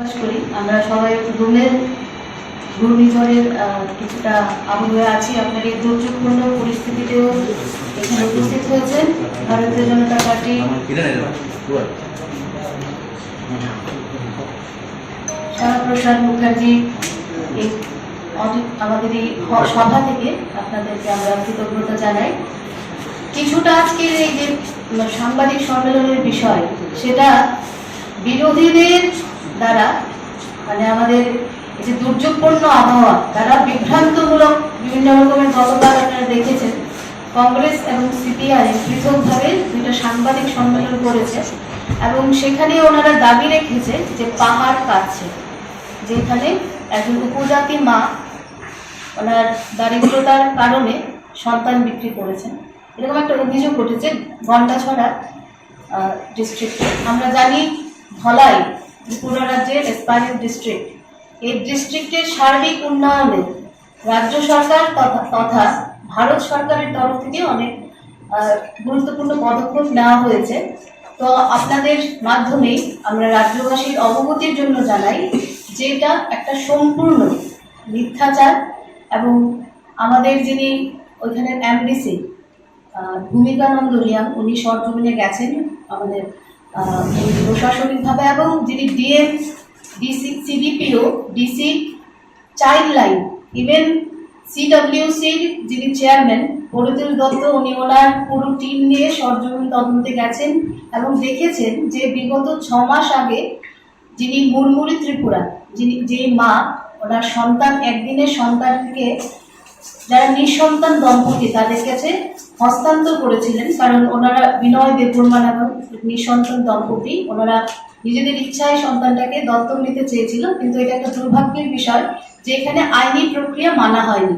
প্রকাশ করি। আমরা সবাই রুমের ঘূর্ণিঝড়ের কিছুটা আবহাওয়া আছি। আপনার এই দুর্যোগপূর্ণ পরিস্থিতিতেও এখানে উপস্থিত হয়েছেন। ভারতীয় জনতা পার্টি শ্যামাপ্রসাদ মুখার্জি আমাদের এই সভা থেকে আপনাদেরকে আমরা কৃতজ্ঞতা জানাই। কিছুটা আজকের এই যে সাংবাদিক সম্মেলনের বিষয়, সেটা বিরোধীদের দ্বারা মানে আমাদের যে দুর্যোগপূর্ণ আবহাওয়া, তারা বিভ্রান্তমূলক বিভিন্ন রকমের গতকাল আপনারা দেখেছেন। কংগ্রেস এবং সিপিআই পৃথকভাবে দুইটা সাংবাদিক সম্মেলন করেছে এবং সেখানে ওনারা দাবি রেখেছে যে পাহাড় কাছে যেখানে একজন উপজাতি মা ওনার দারিদ্রতার কারণে সন্তান বিক্রি করেছেন। এরকম একটা অভিযোগ উঠেছে গন্ডাছড়া ডিস্ট্রিক্টে আমরা জানি ধলাই ত্রিপুরা রাজ্যের এসপায়ার ডিস্ট্রিক্ট এই ডিস্ট্রিক্টের সার্বিক উন্নয়নে রাজ্য সরকার তথা ভারত সরকারের তরফ থেকে অনেক গুরুত্বপূর্ণ পদক্ষেপ নেওয়া হয়েছে। তো আপনাদের মাধ্যমেই আমরা রাজ্যবাসীর অবগতির জন্য জানাই যে এটা একটা সম্পূর্ণ মিথ্যাচার এবং আমাদের যিনি ওইখানের এমডিসি ভূমিকানন্দ রিয়াং, উনি সরজমিনে গেছেন আমাদের প্রশাসনিকভাবে এবং যিনি DM DC, CDPO, DC child line even সিডব্লিউসির যিনি চেয়ারম্যান পরিতোষ দত্ত, উনি ওনার পুরো টিম নিয়ে সরজমিন তদন্তে গেছেন এবং দেখেছেন যে বিগত ছ মাস আগে যিনি মুরমুরি ত্রিপুরা, যিনি যে মা, ওনার সন্তান, একদিনের সন্তানকে যারা নিঃসন্তান দম্পতি, তাদের কাছে হস্তান্তর করেছিলেন, কারণ ওনারা বিনয় দেববর্মা এবং নিঃসন্তান দম্পতি। ওনারা নিজেদের ইচ্ছায় সন্তানটাকে দত্তক নিতে চেয়েছিল, কিন্তু এটা একটা দুর্ভাগ্যের বিষয় যে এখানে আইনি প্রক্রিয়া মানা হয়নি।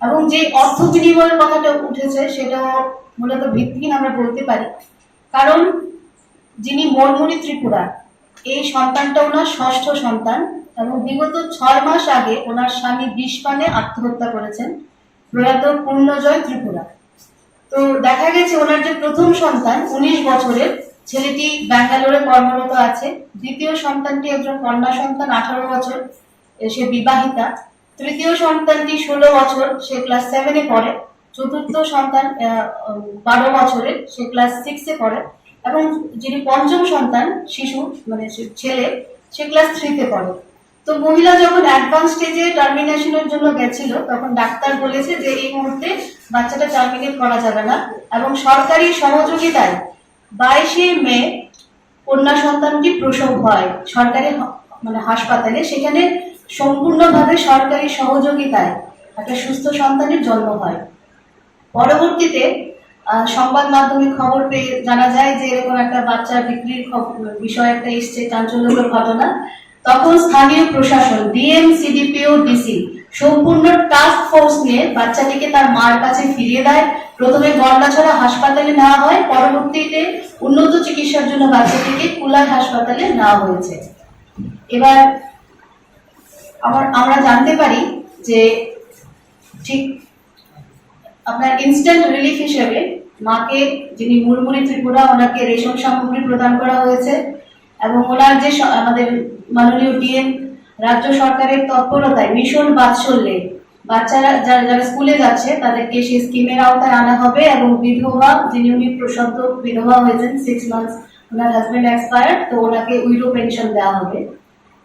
এবং যে অর্থ বিনিময়ের কথাটা উঠেছে সেটা মূলত ভিত্তিহীন আমরা বলতে পারি। কারণ যিনি মরমুরি ত্রিপুরা, এই সন্তানটা ওনার ষষ্ঠ সন্তান এবং বিগত ছয় মাস আগে ওনার স্বামী বিষ পানে আত্মহত্যা করেছেন। প্রয়াত পূর্ণজয় ত্রিপুরা। তো দেখা গেছে ওনার যে প্রথম সন্তান, উনিশ বছরের, ছেলেটি ব্যাঙ্গালোরে কর্মরত আছে। দ্বিতীয় সন্তানটি একজন কন্যা সন্তান, আঠারো বছর সে বিবাহিতা। তৃতীয় সন্তানটি ষোলো বছর, সে ক্লাস সেভেনে পড়ে। চতুর্থ সন্তান বারো বছরের, সে ক্লাস সিক্সে পড়ে। এবং যিনি পঞ্চম সন্তান, শিশু মানে ছেলে, সে ক্লাস থ্রিতে পড়ে। তো মহিলা যখন অ্যাডভান্স স্টেজে টার্মিনেশনের জন্য গেছিল, তখন ডাক্তার বলেছে যে এই মুহূর্তে বাচ্চাটা টার্মিনেট করা যাবে না এবং সরকারি সহযোগিতায় বাইশে মে কন্যা সন্তানটি প্রসব হয় সরকারি মানে হাসপাতালে। সেখানে সম্পূর্ণভাবে সরকারি সহযোগিতায় একটা সুস্থ সন্তানের জন্ম হয়। পরবর্তীতে সংবাদ মাধ্যমে খবর পেয়ে জানা যায় যে এরকম একটা বাচ্চা বিক্রির বিষয় একটা এসছে, চাঞ্চল্যকর ঘটনা। তখন স্থানীয় প্রশাসন ডিএম সিডিপিও ডিসি সম্পূর্ণ টাস্ক ফোর্স নিয়ে বাচ্চাটিকে তার মার কাছে ফিরিয়ে দেয়। প্রথমে গন্ডাছড়া হাসপাতালে নেওয়া হয়, পরবর্তীতে উন্নত চিকিৎসার জন্য বাচ্চাটিকে কুলাই হাসপাতালে নেওয়া হয়েছে। এবার আমার, আমরা জানতে পারি যে ঠিক আপনার ইনস্ট্যান্ট রিলিফ হিসেবে মাকে, যিনি মুরমুরি ত্রিপুরা, ওনাকে রেশন সামগ্রী প্রদান করা হয়েছে এবং ওনার যে আমাদের মাননীয় ডিএম, রাজ্য সরকারের তৎপরতায় মিশন বাৎসল্যে বাচ্চারা যারা যারা স্কুলে যাচ্ছে, তাদেরকে সেই স্কিমের আওতায় আনা হবে এবং বিধবা যিনি উনি প্রশান্ত বিধবা হয়েছেন সিক্স মান্থস ওনার হাজবেন্ড এক্সপায়ার তো ওনাকে উইডো পেনশন দেওয়া হবে।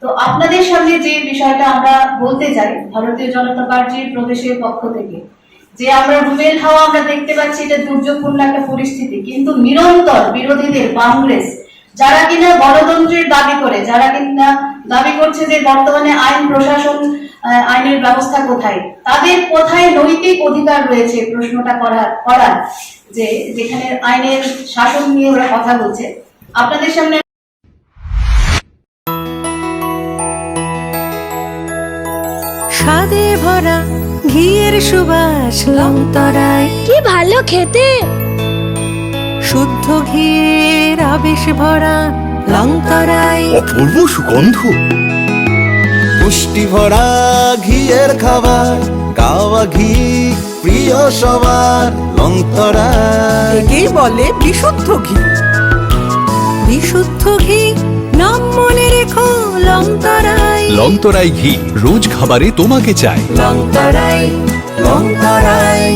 তো আপনাদের সামনে যে বিষয়টা আমরা বলতে চাই, ভারতীয় জনতা পার্টির প্রদেশের পক্ষ থেকে, যে আমরা রুমের হাওয়া আমরা দেখতে পাচ্ছি, এটা দুর্যোগপূর্ণ একটা পরিস্থিতি, কিন্তু নিরন্তর বিরোধীদের কংগ্রেস যারা কিনা গণতন্ত্রের দাবি করে যারা কিনা দাবি করছে যে বর্তমানে আইন প্রশাসন আহ, আইনের ব্যবস্থা কোথায় তাদের কোথায় নৈতিক অধিকার রয়েছে? প্রশ্নটা করা করার যে যেখানে আইনের শাসন নিয়ে ওরা কথা বলছে। আপনাদের সামনে স্বাদে ভরা ঘিয়ের সুবাস লংতরায় কি ভালো খেতে! শুদ্ধ ঘিয়ের আবেশ ভরা লংতরায় অপূর্ব সুগন্ধ। পুষ্টি ভরা ঘিয়ের খাবার কাওয়া ঘি প্রিয় সবার লংতরা একেই বলে বিশুদ্ধ ঘি। বিশুদ্ধ ঘি নাম মনে রেখো লংতরা লংতরাই ঘি রোজ খাবারে তোমাকে চাই লঙ্কারাই লঙ্কারাই।